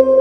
मंडळी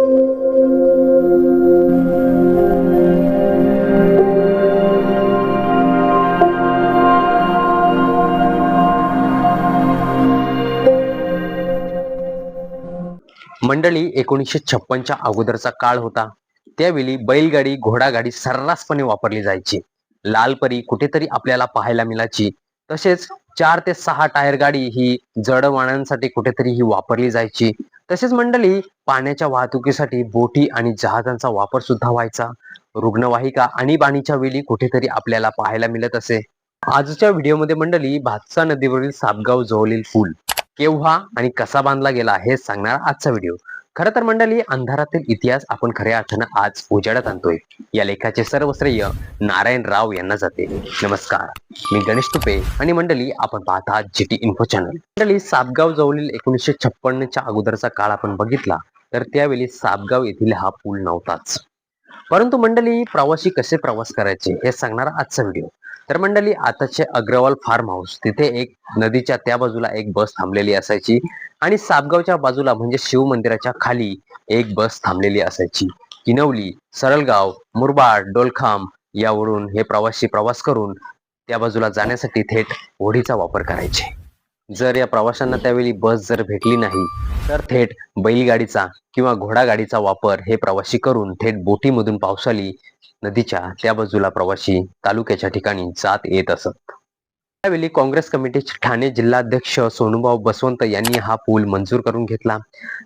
एकोणीसशे छप्पनच्या अगोदरचा काळ होता. त्यावेळी बैलगाडी घोडागाडी सर्रासपणे वापरली जायची. लालपरी कुठेतरी आपल्याला पाहायला मिळायची. तसेच चार ते सहा टायर गाडी ही जड वाहनांसाठी कुठेतरी ही वापरली जायची. तसेच मंडळी पाण्याच्या वाहतुकीसाठी बोटी आणि जहाजांचा वापर सुद्धा व्हायचा. रुग्णवाहिका आणीबाणीच्या वेळी कुठेतरी आपल्याला पाहायला मिळत असे. आजच्या व्हिडिओमध्ये मंडळी भातसा नदीवरील सापगाव जवळील पूल केव्हा आणि कसा बांधला गेला हे सांगणारा आजचा व्हिडिओ. खरं तर मंडळी अंधारातील इतिहास आपण खऱ्या अर्थानं आज उजाडात आणतोय. या लेखाचे सर्व श्रेय नारायण राव यांना जाते. नमस्कार. मी गणेश तुपे आणि मंडळी आपण पाहता जीटी इन्फो चॅनल मंडळी सापगाव जवळील एकोणीसशे छप्पन्नच्या अगोदरचा काळ आपण बघितला तर त्यावेळी सापगाव येथील हा पूल नव्हताच. परंतु मंडळी प्रवासी कसे प्रवास करायचे हे सांगणारा आजचा व्हिडिओ तर मंडळी आताचे अग्रवाल फार्म हाऊस तिथे एक नदीच्या त्या बाजूला एक बस थांबलेली असायची आणि सापगावच्या बाजूला म्हणजे शिव मंदिराच्या खाली एक बस थांबलेली असायची. किनवली सरळगाव मुरबाड डोलखाम यावरून हे प्रवासी प्रवास करून त्या बाजूला जाण्यासाठी थेट होडीचा वापर करायचे. जर या प्रवाशांना त्यावेळी बस जर भेटली नाही तर थेट बैलगाडीचा किंवा घोडागाडीचा वापर हे प्रवासी करून थेट बोटीमधून पावसाळी नदीच्या त्या बाजूला प्रवासी तालुक्याच्या ठिकाणी जात येत असत. त्यावेळी काँग्रेस कमिटीचे ठाणे जिल्हाध्यक्ष सोनुभाऊ बसवंत यांनी हा पूल मंजूर करून घेतला.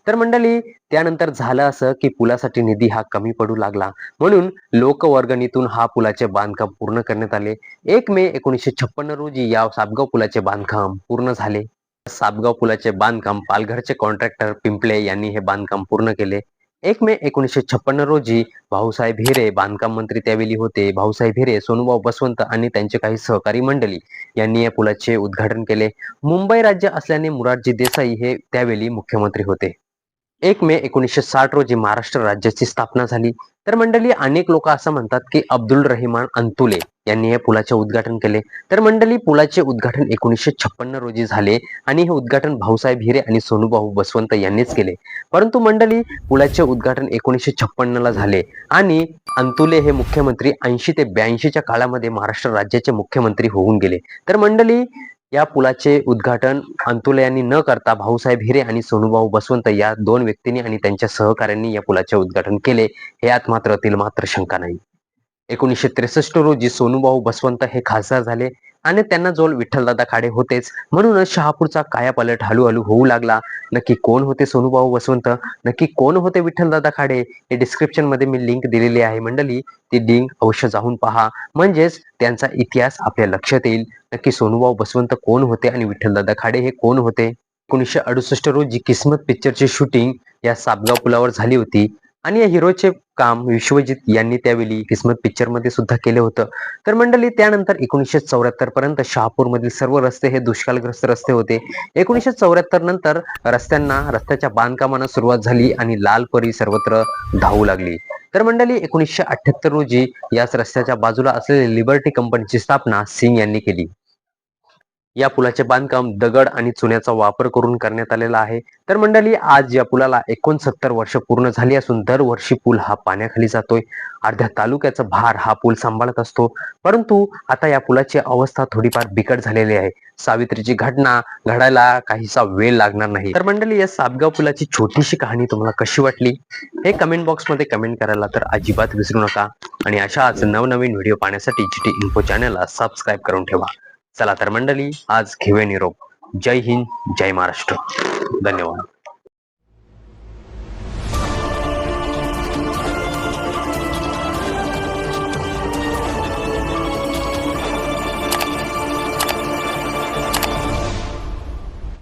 तर मंडळी त्यानंतर झालं असं की पुलासाठी निधी हा कमी पडू लागला. म्हणून लोकवर्गणीतून हा पुलाचे बांधकाम पूर्ण करण्यात आले. एक मे एकोणीसशे छप्पन्न रोजी या सापगाव पुलाचे बांधकाम पूर्ण झाले. सापगाव पुलाचे बांधकाम पालघरचे कॉन्ट्रॅक्टर पिंपळे यांनी हे बांधकाम पूर्ण केले. एक मे एकोणीसशे छप्पन्न रोजी भाऊसाहेब हिरे बांधकाम मंत्री त्यावेळी होते. भाऊसाहेब हिरे सोनुभाऊ बसवंत आणि त्यांचे काही सहकारी मंडळी यांनी या पुलाचे उद्घाटन केले. मुंबई राज्य असल्याने मुरारजी देसाई हे त्यावेळी मुख्यमंत्री होते. एक मे एकोणीसशे साठ रोजी महाराष्ट्र राज्याची स्थापना झाली. तर मंडळी अनेक लोक असं म्हणतात की अब्दुल रहिमान अंतुले यांनी हे पुलाचे उद्घाटन केले. तर मंडळी पुलाचे उद्घाटन एकोणीसशे छप्पन्न रोजी झाले आणि हे उद्घाटन भाऊसाहेब हिरे आणि सोनूभाऊ बसवंत यांनीच केले. परंतु मंडळी पुलाचे उद्घाटन एकोणीसशे छप्पन्नला झाले आणि अंतुले हे मुख्यमंत्री ऐंशी ते ब्याऐंशीच्या काळामध्ये महाराष्ट्र राज्याचे मुख्यमंत्री होऊन गेले. तर मंडळी या पुलाचे उद्घाटन अंतुले यांनी न करता भाऊसाहेब हिरे आणि सोनूभाऊ बसवंत या दोन व्यक्तींनी आणि त्यांच्या सहकाऱ्यांनी या पुलाचे उद्घाटन केले. हे यात मात्र मात्र शंका नाही. एकोणीसशे त्रेसष्ट रोजी सोनूभाऊ बसवंत हे खासदार झाले आणि त्यांना जोल विठ्ठलदादा खाडे होतेच. म्हणूनच शहापूरचा कायापालट हळूहळू होऊ लागला. नक्की कोण होते सोनूभाऊ बसवंत? नक्की कोण होते विठ्ठलदादा खाडे? हे डिस्क्रिप्शनमध्ये मी लिंक दिलेली आहे. मंडळी ती लिंक अवश्य जाऊन पहा. म्हणजेच त्यांचा इतिहास आपल्या लक्षात येईल. नक्की सोनूभाऊ बसवंत कोण होते आणि विठ्ठलदादा खाडे हे कोण होते? एकोणीसशे अडुसष्ट रोजी किस्मत पिक्चरची शूटिंग या साबगाव पुलावर झाली होती. आणि या हिरोचे काम विश्वजित यांनी त्यावेळी किस्मत पिक्चरमध्ये सुद्धा केलं होतं. तर मंडळी त्यानंतर एकोणीसशे चौऱ्याहत्तर पर्यंत शहापूर मधील सर्व रस्ते हे दुष्काळग्रस्त रस्ते होते. एकोणीसशे चौऱ्याहत्तर नंतर रस्त्यांना रस्त्याच्या बांधकामाला सुरुवात झाली आणि लाल परी सर्वत्र धावू लागली. तर मंडळी एकोणीसशे अठ्याहत्तर रोजी याच रस्त्याच्या बाजूला असलेली लिबर्टी कंपनीची स्थापना सिंग यांनी केली. या पुलाचे बांधकाम दगड आणि चुन्याचा वापर करून करण्यात आलेला आहे. तर मंडळी आज या पुलाला एकोणसत्तर वर्ष पूर्ण झाली असून दरवर्षी पूल हा पाण्याखाली जातोय. अर्ध्या तालुक्याचा भार हा पूल सांभाळत असतो. परंतु आता या पुलाची अवस्था थोडीफार बिकट झालेली आहे. सावित्रीची घटना घडायला काहीसा वेळ लागणार नाही. तर मंडळी या सापगाव पुलाची छोटीशी कहाणी तुम्हाला कशी वाटली? हे कमेंट बॉक्समध्ये कमेंट करायला तर अजिबात विसरू नका. आणि अशाच नवनवीन व्हिडिओ पाहण्यासाठी जी टी इन्फो चॅनलला सबस्क्राईब करून ठेवा. चला तर मंडळी आज घेऊया निरोप. जय हिंद जय महाराष्ट्र. धन्यवाद.